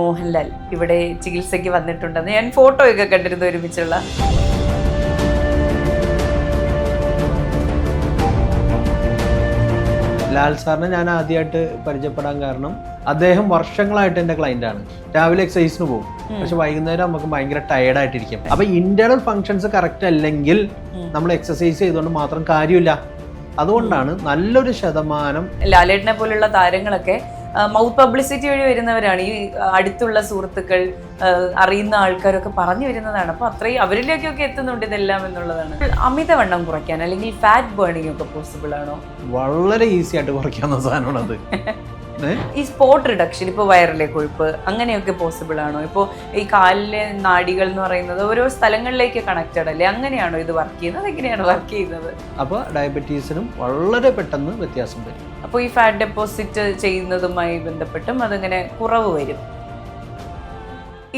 മോഹൻലാൽ ഇവിടെ ചികിത്സയ്ക്ക് വന്നിട്ടുണ്ടെന്ന് ഞാൻ ഫോട്ടോയൊക്കെ കണ്ടിരുന്നു ഒരുമിച്ചുള്ള. ലാൽ സാറിനെ ഞാൻ ആദ്യമായിട്ട് പരിചയപ്പെടാൻ കാരണം അദ്ദേഹം വർഷങ്ങളായിട്ട് എന്റെ client ആണ്. രാവിലെ എക്സസൈസിന് പോകും. പക്ഷെ വൈകുന്നേരം നമുക്ക് ഭയങ്കര ടയർഡ് ആയിട്ടിരിക്കും അപ്പൊ ഇന്റേണൽ ഫങ്ഷൻസ് കറക്റ്റ് അല്ലെങ്കിൽ നമ്മൾ എക്സസൈസ് ചെയ്തുകൊണ്ട് മാത്രം കാര്യമില്ല. അതുകൊണ്ടാണ് നല്ലൊരു ശതമാനം ലാലേട്ടനെ പോലുള്ള താരങ്ങളൊക്കെ മൗത്ത് പബ്ലിസിറ്റി വഴി വരുന്നവരാണ്. ഈ അടുത്തുള്ള സുഹൃത്തുക്കൾ അറിയുന്ന ആൾക്കാരൊക്കെ പറഞ്ഞു വരുന്നതാണ്. അപ്പൊ അത്രയും അവരിലേക്കൊക്കെ എത്തുന്നുണ്ട് ഇതെല്ലാം എന്നുള്ളതാണ്. അമിതവണ്ണം കുറയ്ക്കാൻ അല്ലെങ്കിൽ ഫാറ്റ് ബേണിംഗ് ഒക്കെ പോസിബിൾ ആണോ? വളരെ ഈസി ആയിട്ട് കുറയ്ക്കാവുന്ന സാധനമാണത്? ഈ സ്പോട്ട് റിഡക്ഷൻ ഇപ്പോൾ വയറിലെ കൊഴുപ്പ് അങ്ങനെയൊക്കെ പോസിബിൾ ആണോ? ഇപ്പോൾ ഈ കാലിലെ നാടികൾ എന്ന് പറയുന്നത് ഓരോ സ്ഥലങ്ങളിലേക്ക് കണക്റ്റഡ് അല്ലേ? അങ്ങനെയാണോ ഇത് വർക്ക് ചെയ്യുന്നത്? എങ്ങനെയാണ് വർക്ക് ചെയ്യുന്നത്? അപ്പോൾ ഡയബറ്റീസിനും വളരെ പെട്ടെന്ന് വ്യത്യാസം വരും. അപ്പോൾ ഈ ഫാറ്റ് ഡെപ്പോസിറ്റ് ചെയ്യുന്നതുമായി ബന്ധപ്പെട്ടും അതിങ്ങനെ കുറവ് വരും.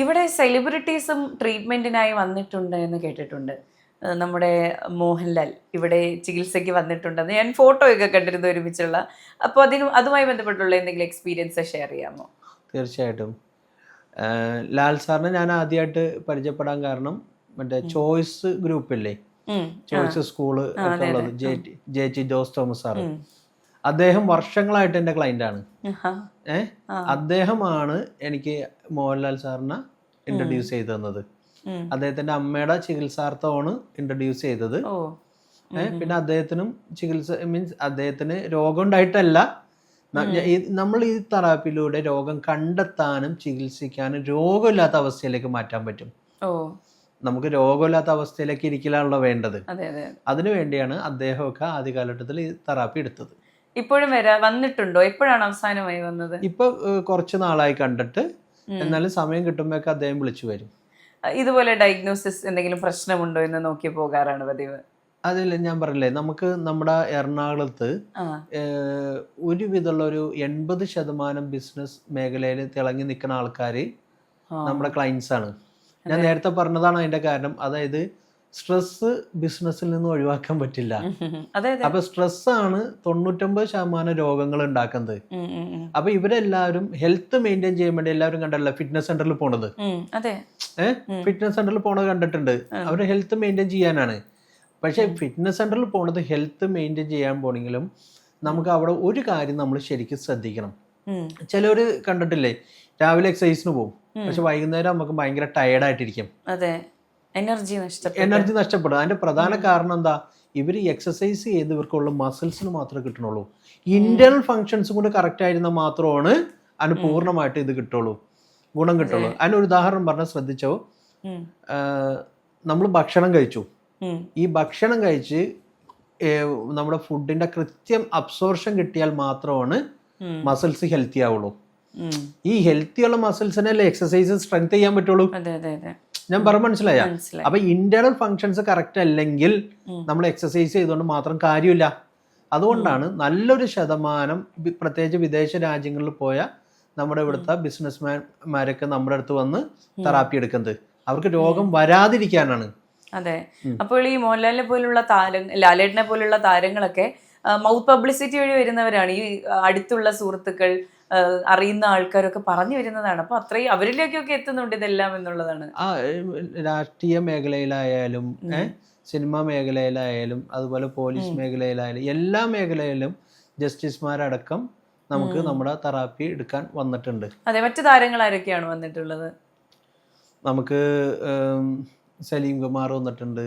ഇവിടെ സെലിബ്രിറ്റീസും ട്രീറ്റ്മെന്റിനായി വന്നിട്ടുണ്ട് എന്ന് കേട്ടിട്ടുണ്ട്. നമ്മുടെ മോഹൻലാൽ ഇവിടെ ചികിത്സയ്ക്ക് വന്നിട്ടുണ്ടെന്ന് ഞാൻ ഫോട്ടോയൊക്കെ കണ്ടിരുന്നു ഒരുമിച്ചുള്ള. അപ്പോൾ അതിന് അതുമായി ബന്ധപ്പെട്ടുള്ള എന്തെങ്കിലും എക്സ്പീരിയൻസ് ഷെയർ ചെയ്യാമോ? തീർച്ചയായിട്ടും. ലാൽ സാറിനെ ഞാൻ ആദ്യമായിട്ട് പരിചയപ്പെടാൻ കാരണം മറ്റേ ചോയ്സ് ഗ്രൂപ്പില്ലേ. ചോയ്സ് സ്കൂൾ ഉള്ളത്. J T Jose Thomas sir. അദ്ദേഹം വർഷങ്ങളായിട്ട് എന്റെ ക്ലൈന്റ് ആണ്. ഏഹ് അദ്ദേഹമാണ് എനിക്ക് മോഹൻലാൽ സാറിനെ ഇൻട്രൊഡ്യൂസ് ചെയ്തു തന്നത്. അദ്ദേഹത്തിന്റെ അമ്മയുടെ ചികിത്സാർത്ഥമാണ് ഇൻട്രൊഡ്യൂസ് ചെയ്തത്. പിന്നെ അദ്ദേഹത്തിനും ചികിത്സ മീൻസ് അദ്ദേഹത്തിന് രോഗം ഉണ്ടായിട്ടല്ല നമ്മൾ ഈ തെറാപ്പിയിലൂടെ രോഗം കണ്ടെത്താനും ചികിത്സിക്കാനും രോഗമില്ലാത്ത അവസ്ഥയിലേക്ക് മാറ്റാൻ പറ്റും. നമുക്ക് രോഗമില്ലാത്ത അവസ്ഥയിലേക്ക് ഇരിക്കലാണല്ലോ വേണ്ടത്. അതെ അതെ അതിനു വേണ്ടിയാണ് അദ്ദേഹമൊക്കെ ആദ്യ കാലഘട്ടത്തിൽ ഈ തെറാപ്പി എടുത്തത്. ഇപ്പോഴും വരാ വന്നിട്ടുണ്ടോ? എപ്പോഴാണ് അവസാനമായി വന്നത്? ഇപ്പൊ കുറച്ച് നാളായി കണ്ടിട്ട് എന്നാലും സമയം കിട്ടുമ്പോഴൊക്കെ അദ്ദേഹം വിളിച്ചു വരും. ഇതുപോലെ ഡയഗ്നോസിസ് എന്തെങ്കിലും പ്രശ്നമുണ്ടോ എന്ന് നോക്കി പോകാറാണ് പതിവ്. അതില്ല ഞാൻ പറഞ്ഞില്ലേ നമുക്ക് നമ്മുടെ എറണാകുളത്ത് ഒരുവിധമുള്ള ഒരു എൺപത് ശതമാനം ബിസിനസ് മേഖലയിൽ തിളങ്ങി നിൽക്കുന്ന ആൾക്കാർ. നമ്മുടെ ക്ലയൻസ് ആണ്. ഞാൻ നേരത്തെ പറഞ്ഞതാണ് അതിന്റെ കാരണം. അതായത് സ്ട്രെസ് ബിസിനസ്സിൽ നിന്ന് ഒഴിവാക്കാൻ പറ്റില്ല. അപ്പൊ സ്ട്രെസ് ആണ് തൊണ്ണൂറ്റൊമ്പത് ശതമാനം രോഗങ്ങൾ ഉണ്ടാക്കുന്നത്. അപ്പൊ ഇവരെല്ലാവരും ഹെൽത്ത് മെയിന്റെയിൻ ചെയ്യാൻ വേണ്ടി എല്ലാവരും കണ്ടല്ലോ ഫിറ്റ്നസ് സെന്ററിൽ പോണത്. ഏഹ് ഫിറ്റ്നസ് സെന്ററിൽ പോണത് കണ്ടിട്ടുണ്ട്. അവർ ഹെൽത്ത് മെയിന്റെയിൻ ചെയ്യാനാണ്. പക്ഷെ ഫിറ്റ്നസ് സെന്ററിൽ പോണത് ഹെൽത്ത് മെയിന്റെയിൻ ചെയ്യാൻ പോണെങ്കിലും നമുക്ക് അവിടെ ഒരു കാര്യം നമ്മൾ ശരിക്കും ശ്രദ്ധിക്കണം. ചിലവര് ചിലവർ കണ്ടിട്ടില്ലേ രാവിലെ എക്സസൈസിന് പോകും പക്ഷെ വൈകുന്നേരം നമുക്ക് ഭയങ്കര ടയർഡായിട്ടിരിക്കും അതെ. എനർജി നഷ്ടപ്പെടും എനർജി നഷ്ടപ്പെടും അതിന്റെ പ്രധാന കാരണം എന്താ? ഇവർ എക്സസൈസ് ചെയ്ത് ഇവർക്കുള്ള മസിൽസിന് മാത്രമേ കിട്ടണുള്ളൂ. ഇന്റേണൽ ഫങ്ഷൻസ് കൊണ്ട് കറക്റ്റ് ആയിരുന്ന മാത്രമാണ് അതിന് പൂർണമായിട്ട് ഇത് കിട്ടുള്ളൂ. ഗുണം കിട്ടുള്ളൂ. അതിന് ഒരു ഉദാഹരണം പറഞ്ഞാൽ ശ്രദ്ധിച്ചോ? നമ്മൾ ഭക്ഷണം കഴിച്ചു. ഈ ഭക്ഷണം കഴിച്ച് നമ്മുടെ ഫുഡിന്റെ കൃത്യം അബ്സോർഷൻ കിട്ടിയാൽ മാത്രമാണ്. മസിൽസ് ഹെൽത്തി ആവുള്ളൂ. ഈ ഹെൽത്തിയുള്ള മസിൽസിനല്ലേ എക്സസൈസ് സ്ട്രെങ്ത് ചെയ്യാൻ പറ്റുള്ളൂ? ഞാൻ പറഞ്ഞ മനസ്സിലായ? അപ്പൊ ഇന്റേണൽ ഫങ്ഷൻസ് കറക്റ്റ് അല്ലെങ്കിൽ നമ്മൾ എക്സസൈസ് ചെയ്തുകൊണ്ട് മാത്രം കാര്യമില്ല. അതുകൊണ്ടാണ് നല്ലൊരു ശതമാനം പ്രത്യേകിച്ച് വിദേശ രാജ്യങ്ങളിൽ പോയ നമ്മുടെ ഇവിടുത്തെ ബിസിനസ്മാൻമാരൊക്കെ നമ്മുടെ അടുത്ത് വന്ന് തെറാപ്പി എടുക്കുന്നത്. അവർക്ക് രോഗം വരാതിരിക്കാനാണ്. അതെ. അപ്പോൾ ഈ മോഹൻലാലിനെ പോലുള്ള താരം ലാലേട്ടിനെ പോലുള്ള താരങ്ങളൊക്കെ മൗത്ത് പബ്ലിസിറ്റി വഴി വരുന്നവരാണ് ഈ അടുത്തുള്ള സുഹൃത്തുക്കൾ അറിയുന്ന ആൾക്കാരൊക്കെ പറഞ്ഞു വരുന്നതാണ്. അപ്പൊ അത്രയും അവരിലേക്കൊക്കെ എത്തുന്നുണ്ട് ഇതെല്ലാം എന്നുള്ളതാണ്. രാഷ്ട്രീയ മേഖലയിലായാലും സിനിമാ മേഖലയിലായാലും അതുപോലെ പോലീസ് മേഖലയിലായാലും എല്ലാ മേഖലയിലും ജസ്റ്റിസുമാരടക്കം നമുക്ക് നമ്മുടെ തെറാപ്പി എടുക്കാൻ വന്നിട്ടുണ്ട്. അതെ മറ്റു താരങ്ങൾ ആരൊക്കെയാണ് വന്നിട്ടുള്ളത്? നമുക്ക് സലീം കുമാർ വന്നിട്ടുണ്ട്.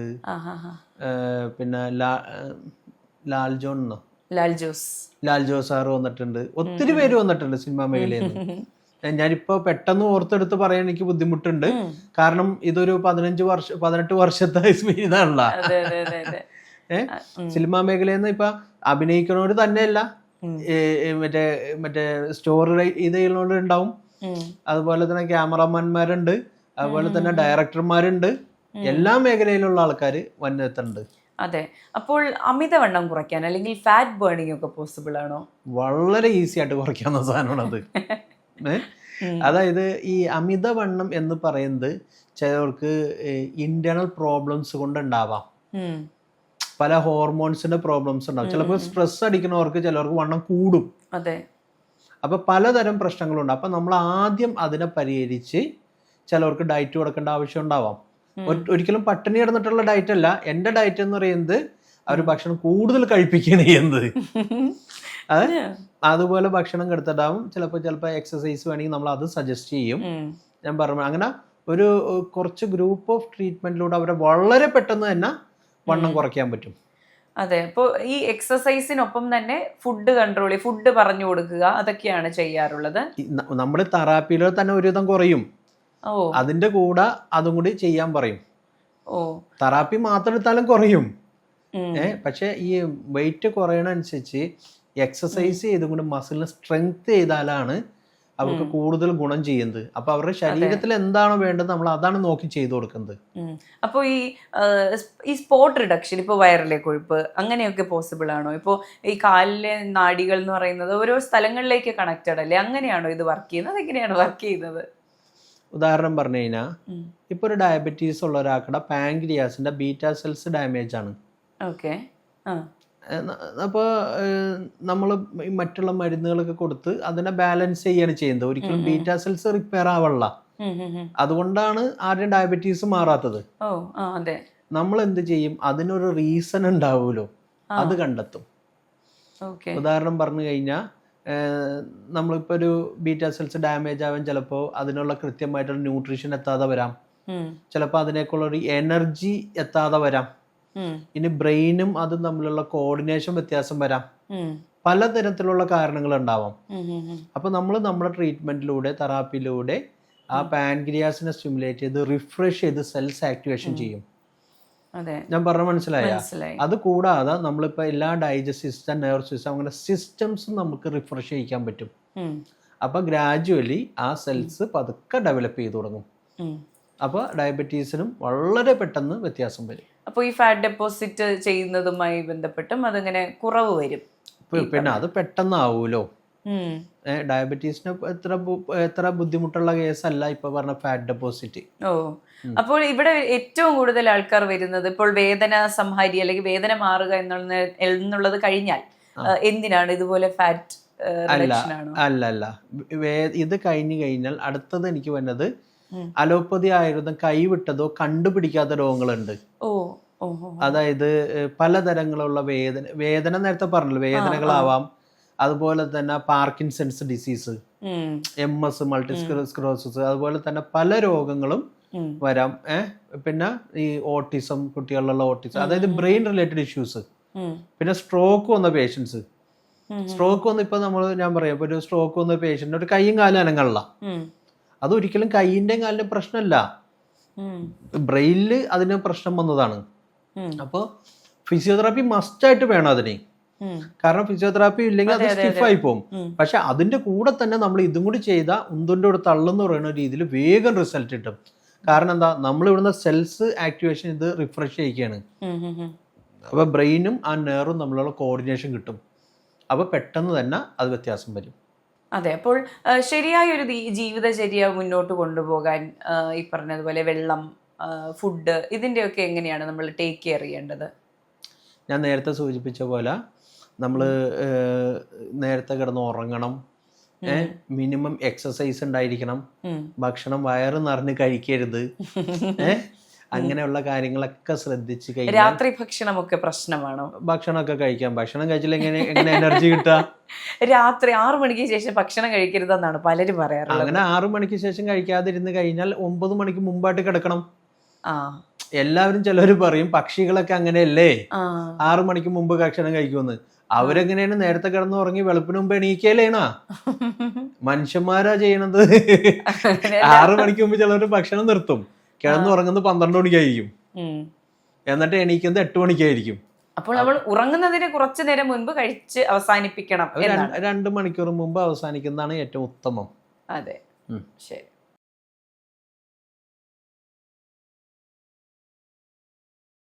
പിന്നെ ലാൽ ജോൺ എന്നോ? ലാൽ ജോസ്. ലാൽ ജോസ് സാർ വന്നിട്ടുണ്ട്. ഒത്തിരി പേര് വന്നിട്ടുണ്ട് സിനിമാ മേഖലയിൽ ഞാനിപ്പോ പെട്ടെന്ന് ഓർത്തെടുത്ത് പറയാൻ എനിക്ക് ബുദ്ധിമുട്ടുണ്ട്. കാരണം ഇതൊരു പതിനഞ്ച് വർഷം പതിനെട്ട് വർഷത്തെ ഇതാണല്ലോ. ഏഹ് സിനിമാ മേഖലയിൽ നിന്ന് ഇപ്പൊ അഭിനയിക്കണവര് തന്നെയല്ല. മറ്റേ മറ്റേ സ്റ്റോറി ഇത് ഉണ്ടാവും. അതുപോലെ തന്നെ ക്യാമറമാൻമാരുണ്ട് അതുപോലെ തന്നെ ഡയറക്ടർമാരുണ്ട്. എല്ലാ മേഖലയിലുള്ള ആൾക്കാർ വന്നെത്തുന്നുണ്ട്. അതെ. അപ്പോൾ അമിതവണ്ണം കുറയ്ക്കാൻ അല്ലെങ്കിൽ ഫാറ്റ് ബേണിംഗ് ഒക്കെ പോസിബിൾ ആണോ? വളരെ ഈസി ആയിട്ട് കുറയ്ക്കാവുന്ന സാധനമാണ് അത്. അതായത് ഈ അമിതവണ്ണം എന്ന് പറയുന്നത് ചിലവർക്ക് ഇന്റേണൽ പ്രോബ്ലംസ് കൊണ്ട് ഉണ്ടാവാം പല ഹോർമോൺസിന്റെ പ്രോബ്ലംസ് ഉണ്ടാവും. ചിലപ്പോൾ സ്ട്രെസ് അടിക്കുന്നവർക്ക് ചിലവർക്ക് വണ്ണം കൂടും. അതെ. അപ്പോൾ പലതരം പ്രശ്നങ്ങളുണ്ട്. അപ്പോൾ നമ്മൾ ആദ്യം അതിനെ പരിഹരിച്ച് ചിലവർക്ക് ഡയറ്റ് കൊടുക്കേണ്ട ആവശ്യം ഉണ്ടാവാം. ഒരിക്കലും പട്ടിണി കിടന്നിട്ടുള്ള ഡയറ്റ് അല്ല. എന്റെ ഡയറ്റ് എന്ന് പറയുന്നത് അവർ ഭക്ഷണം കൂടുതൽ കഴിപ്പിക്കുകയാണ് ചെയ്യുന്നത്. അത് അതുപോലെ ഭക്ഷണം കെടുത്തിട്ടാവും ചിലപ്പോൾ ചിലപ്പോൾ എക്സസൈസ് വേണമെങ്കിൽ നമ്മൾ അത് സജസ്റ്റ് ചെയ്യും. ഞാൻ പറഞ്ഞു അങ്ങനെ ഒരു കുറച്ച് ഗ്രൂപ്പ് ഓഫ് ട്രീറ്റ്മെന്റിലൂടെ അവരെ വളരെ പെട്ടെന്ന് തന്നെ വണ്ണം കുറയ്ക്കാൻ പറ്റും. അതെ. അപ്പോൾ ഈ എക്സസൈസിനൊപ്പം തന്നെ ഫുഡ് കൺട്രോൾ ഫുഡ് പറഞ്ഞു കൊടുക്കുക അതൊക്കെയാണ് ചെയ്യാറുള്ളത്. നമ്മൾ തെറാപ്പിയിൽ തന്നെ ഒരുവിധം കുറയും. അതിന്റെ കൂടെ അതും കൂടി ചെയ്യാൻ പറയും. ഓ. തെറാപ്പി മാത്രം എടുത്താലും കുറയും. ഏഹ് പക്ഷെ ഈ വെയിറ്റ് കുറയണനുസരിച്ച് എക്സസൈസ് ചെയ്തും കൂടി മസിലിനെ സ്ട്രെങ്ത് ചെയ്താലാണ് അവർക്ക് കൂടുതൽ ഗുണം ചെയ്യുന്നത്. അപ്പൊ അവരുടെ ശരീരത്തിൽ എന്താണോ വേണ്ടത് നമ്മൾ അതാണ് നോക്കി ചെയ്തു കൊടുക്കുന്നത്. അപ്പോൾ ഈ ഈ സ്പോട്ട് റിഡക്ഷൻ ഇപ്പോൾ വയറിലെ കൊഴുപ്പ് അങ്ങനെയൊക്കെ പോസിബിൾ ആണോ? ഇപ്പോൾ ഈ കാലിലെ നാടികൾ എന്ന് പറയുന്നത് ഓരോ സ്ഥലങ്ങളിലേക്ക് കണക്റ്റഡ് അല്ലേ? അങ്ങനെയാണോ ഇത് വർക്ക് ചെയ്യുന്നത്? എങ്ങനെയാണ് വർക്ക് ചെയ്യുന്നത്? ഉദാഹരണം പറഞ്ഞു കഴിഞ്ഞാൽ. ഇപ്പൊ ഒരു ഡയബറ്റീസ് ഉള്ള ഒരാൾക്കുടെ പാങ്ക്രിയാസിന്റെ ബീറ്റാ സെൽസ് ഡാമേജ് ആണ്. ഓക്കെ. അപ്പോൾ നമ്മൾ മറ്റുള്ള മരുന്നുകളൊക്കെ കൊടുത്ത് അതിനെ ബാലൻസ് ചെയ്യാണ് ചെയ്യുന്നത്. ഒരിക്കലും ബീറ്റാ സെൽസ് റിപ്പയർ ആവള്ള. അതുകൊണ്ടാണ് ആരുടെയും ഡയബറ്റീസ് മാറാത്തത്. നമ്മൾ എന്ത് ചെയ്യും? അതിനൊരു റീസൺ ഉണ്ടാവുമല്ലോ അത് കണ്ടെത്തും. ഉദാഹരണം പറഞ്ഞു കഴിഞ്ഞാൽ നമ്മളിപ്പോൾ ഒരു ബീറ്റാ സെൽസ് ഡാമേജ് ആവാൻ ചിലപ്പോൾ അതിനുള്ള കൃത്യമായിട്ടുള്ള ന്യൂട്രീഷൻ എത്താതെ വരാം. ചിലപ്പോൾ അതിനേക്കുള്ള ഒരു എനർജി എത്താതെ വരാം. ഇനി ബ്രെയിനും അതും തമ്മിലുള്ള കോർഡിനേഷൻ വ്യത്യാസം വരാം. പലതരത്തിലുള്ള കാരണങ്ങൾ ഉണ്ടാവാം അപ്പൊ നമ്മൾ നമ്മുടെ ട്രീറ്റ്മെന്റിലൂടെ തെറാപ്പിയിലൂടെ ആ പാൻക്രിയാസിനെ സ്റ്റിമുലേറ്റ് ചെയ്ത് റിഫ്രഷ് ചെയ്ത് സെൽസ് ആക്ടിവേഷൻ ചെയ്യും. ഞാൻ പറഞ്ഞ മനസ്സിലായ? അത് കൂടാതെ നമ്മളിപ്പോൾ എല്ലാ ഡൈജസ്റ്റ് സിസ്റ്റം നെർവ് സിസ്റ്റം അങ്ങനെ സിസ്റ്റംസ് നമുക്ക് റിഫ്രഷ് ചെയ്യിക്കാൻ പറ്റും. അപ്പൊ അപ്പോൾ ഗ്രാജുവലി ആ സെൽസ് പതുക്കെ ഡെവലപ്പ് ചെയ്തു തുടങ്ങും. അപ്പൊ അപ്പോൾ ഡയബറ്റീസിനും വളരെ പെട്ടെന്ന് വ്യത്യാസം വരും. അപ്പോൾ ഈ ഫാറ്റ് ഡെപ്പോസിറ്റ് ചെയ്യുന്നതുമായി ബന്ധപ്പെട്ടും അതിങ്ങനെ കുറവ് വരും. പിന്നെ അത് പെട്ടെന്നാവൂലോ? ഡയബറ്റീസിന് എത്ര എത്ര ബുദ്ധിമുട്ടുള്ള കേസല്ല ഇപ്പൊ പറഞ്ഞ ഫാറ്റ് ഡെപ്പോസിറ്റ്. ഓ. അപ്പോൾ ഇവിടെ ഏറ്റവും കൂടുതൽ ആൾക്കാർ വരുന്നത് ഇപ്പോൾ വേദന സംഹാരി അല്ലെങ്കിൽ വേദന മാറുക എന്നുള്ള എന്നുള്ളത് കഴിഞ്ഞാൽ എന്തിനാണ് ഇതുപോലെ ഫാറ്റ് അല്ല അല്ല അല്ല. ഇത് കഴിഞ്ഞു കഴിഞ്ഞാൽ അടുത്തത് എനിക്ക് വന്നത് അലോപ്പതി ആയുർവേദം കൈവിട്ടതോ കണ്ടുപിടിക്കാത്ത രോഗങ്ങളുണ്ട്. ഓ. അതായത് പലതരങ്ങളുള്ള വേദന വേദന നേരത്തെ പറഞ്ഞല്ലോ വേദനകളാവാം അതുപോലെ തന്നെ Parkinson's disease M S multi sclerosis അതുപോലെ തന്നെ പല രോഗങ്ങളും. വരാം. ഏഹ് പിന്നെ ഈ ഓട്ടിസം കുട്ടികളിലുള്ള ഓട്ടിസം അതായത് ബ്രെയിൻ റിലേറ്റഡ് ഇഷ്യൂസ്. പിന്നെ സ്ട്രോക്ക് വന്ന പേഷ്യൻസ്. സ്ട്രോക്ക് വന്ന് ഇപ്പൊ നമ്മൾ ഞാൻ പറയാം ഇപ്പൊ ഒരു സ്ട്രോക്ക് വന്ന പേഷ്യന്റ് ഒരു കൈയും കാലും അനങ്ങളില്ല അത് ഒരിക്കലും കൈയിന്റെയും കാലിന്റെ പ്രശ്നമല്ല. ബ്രെയിനിൽ അതിന് പ്രശ്നം വന്നതാണ്. അപ്പോൾ ഫിസിയോതെറാപ്പി മസ്റ്റായിട്ട് വേണം അതിന്. കാരണം ഫിസിയോതെറാപ്പി ഇല്ലെങ്കിൽ അത് സ്റ്റിഫായി പോകും. പക്ഷെ അതിന്റെ കൂടെ തന്നെ നമ്മൾ ഇതും കൂടി ചെയ്ത ഉന്തുന്റെ കൂടെ തള്ളെന്ന് പറയുന്ന രീതിയിൽ വേഗം റിസൾട്ട് കിട്ടും. കാരണം എന്താ? നമ്മൾ ഇവിടുന്ന് സെൽസ് ആക്ടിവേഷൻ ഇത് റിഫ്രഷ് ചെയ്യിക്കുകയാണ്. അപ്പോൾ ബ്രെയിനും ആ നെയറും തമ്മിലുള്ള കോർഡിനേഷൻ കിട്ടും. അപ്പൊ പെട്ടെന്ന് തന്നെ അത് വ്യത്യാസം വരും. അതെ അപ്പോൾ ശരിയായ ഒരു ജീവിതചര്യ മുന്നോട്ട് കൊണ്ടുപോകാൻ ഈ പറഞ്ഞതുപോലെ വെള്ളം ഫുഡ് ഇതിന്റെയൊക്കെ എങ്ങനെയാണ് നമ്മൾ ടേക്ക് കെയർ ചെയ്യേണ്ടത്? ഞാൻ നേരത്തെ സൂചിപ്പിച്ച പോലെ നമ്മൾ നേരത്തെ കിടന്ന് ഉറങ്ങണം. മിനിമം എക്സസൈസ് ഉണ്ടായിരിക്കണം. ഭക്ഷണം വയറ് നിറഞ്ഞ് കഴിക്കരുത്. അങ്ങനെയുള്ള കാര്യങ്ങളൊക്കെ ശ്രദ്ധിച്ച് കഴിഞ്ഞാൽ രാത്രി ഭക്ഷണമൊക്കെ പ്രശ്നമാണോ ഭക്ഷണമൊക്കെ കഴിക്കാം. ഭക്ഷണം കഴിച്ചില്ലെങ്കിൽ എങ്ങനെ എങ്ങനെ എനർജി കിട്ടുക? രാത്രി ആറു മണിക്ക് ശേഷം ഭക്ഷണം കഴിക്കരുതെന്നാണ് പലരും പറയാറുള്ളത്. അങ്ങനെ ആറു മണിക്ക് ശേഷം കഴിക്കാതിരുന്ന് കഴിഞ്ഞാൽ ഒമ്പത് മണിക്ക് മുമ്പായിട്ട് കിടക്കണം. ആ. എല്ലാവരും ചിലർ പറയും പക്ഷികളൊക്കെ അങ്ങനെയല്ലേ? ആറു മണിക്ക് മുമ്പ് ഭക്ഷണം കഴിക്കുമെന്ന്. അവരെങ്ങനെയാണ് നേരത്തെ കിടന്ന് ഉറങ്ങി വെളുപ്പിന് മുമ്പ് എണീക്കലേണാ മനുഷ്യന്മാരാ ചെയ്യണത്. ആറു മണിക്ക് മുമ്പ് ചിലവർ ഭക്ഷണം നിർത്തും. കിടന്നുറങ്ങുന്നത് പന്ത്രണ്ട് മണിക്കായിരിക്കും. എന്നിട്ട് എണീക്കുന്നത് എട്ട് മണിക്കായിരിക്കും. അപ്പോൾ നമ്മൾ ഉറങ്ങുന്നതിന് കുറച്ചു നേരം മുൻപ് കഴിച്ച് അവസാനിപ്പിക്കണം രണ്ട് മണിക്കൂർ മുമ്പ് അവസാനിക്കുന്നതാണ് ഏറ്റവും ഉത്തമം. അതെ. ശരി.